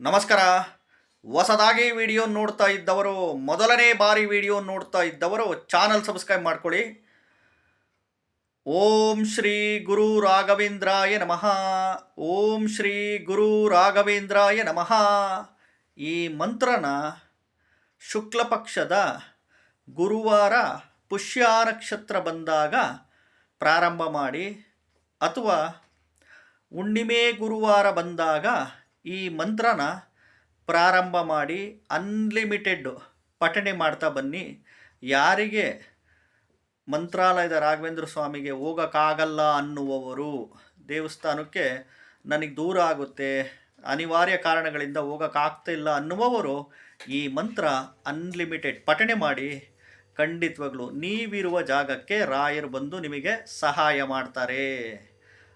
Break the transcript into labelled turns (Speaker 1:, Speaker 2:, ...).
Speaker 1: ನಮಸ್ಕಾರ. ಹೊಸದಾಗಿ ವಿಡಿಯೋ ನೋಡ್ತಾ ಇದ್ದವರು, ಮೊದಲನೇ ಬಾರಿ ವಿಡಿಯೋ ನೋಡ್ತಾ ಇದ್ದವರು ಚಾನಲ್ ಸಬ್ಸ್ಕ್ರೈಬ್ ಮಾಡ್ಕೊಳ್ಳಿ. ಓಂ ಶ್ರೀ ಗುರು ರಾಘವೇಂದ್ರಾಯ ನಮಃ. ಓಂ ಶ್ರೀ ಗುರು ರಾಘವೇಂದ್ರಾಯ ನಮಃ. ಈ ಮಂತ್ರನ ಶುಕ್ಲ ಪಕ್ಷದ ಗುರುವಾರ ಪುಷ್ಯ ನಕ್ಷತ್ರ ಬಂದಾಗ ಪ್ರಾರಂಭ ಮಾಡಿ, ಅಥವಾ ಹುಣ್ಣಿಮೆ ಗುರುವಾರ ಬಂದಾಗ ಈ ಮಂತ್ರನ ಪ್ರಾರಂಭ ಮಾಡಿ ಅನ್ಲಿಮಿಟೆಡ್ ಪಠಣೆ ಮಾಡ್ತಾ ಬನ್ನಿ. ಯಾರಿಗೆ ಮಂತ್ರಾಲಯದ ರಾಘವೇಂದ್ರ ಸ್ವಾಮಿಗೆ ಹೋಗೋಕ್ಕಾಗಲ್ಲ ಅನ್ನುವವರು ದೇವಸ್ಥಾನಕ್ಕೆ ನನಗೆ ದೂರ ಆಗುತ್ತೆ. ಅನಿವಾರ್ಯ ಕಾರಣಗಳಿಂದ ಹೋಗೋಕ್ಕಾಗ್ತಿಲ್ಲ ಅನ್ನುವವರು ಈ ಮಂತ್ರ ಅನ್ಲಿಮಿಟೆಡ್ ಪಠಣೆ ಮಾಡಿ ಖಂಡಿತವಾಗ್ಲು ನೀವಿರುವ ಜಾಗಕ್ಕೆ ರಾಯರು ಬಂದು ನಿಮಗೆ ಸಹಾಯ ಮಾಡ್ತಾರೆ.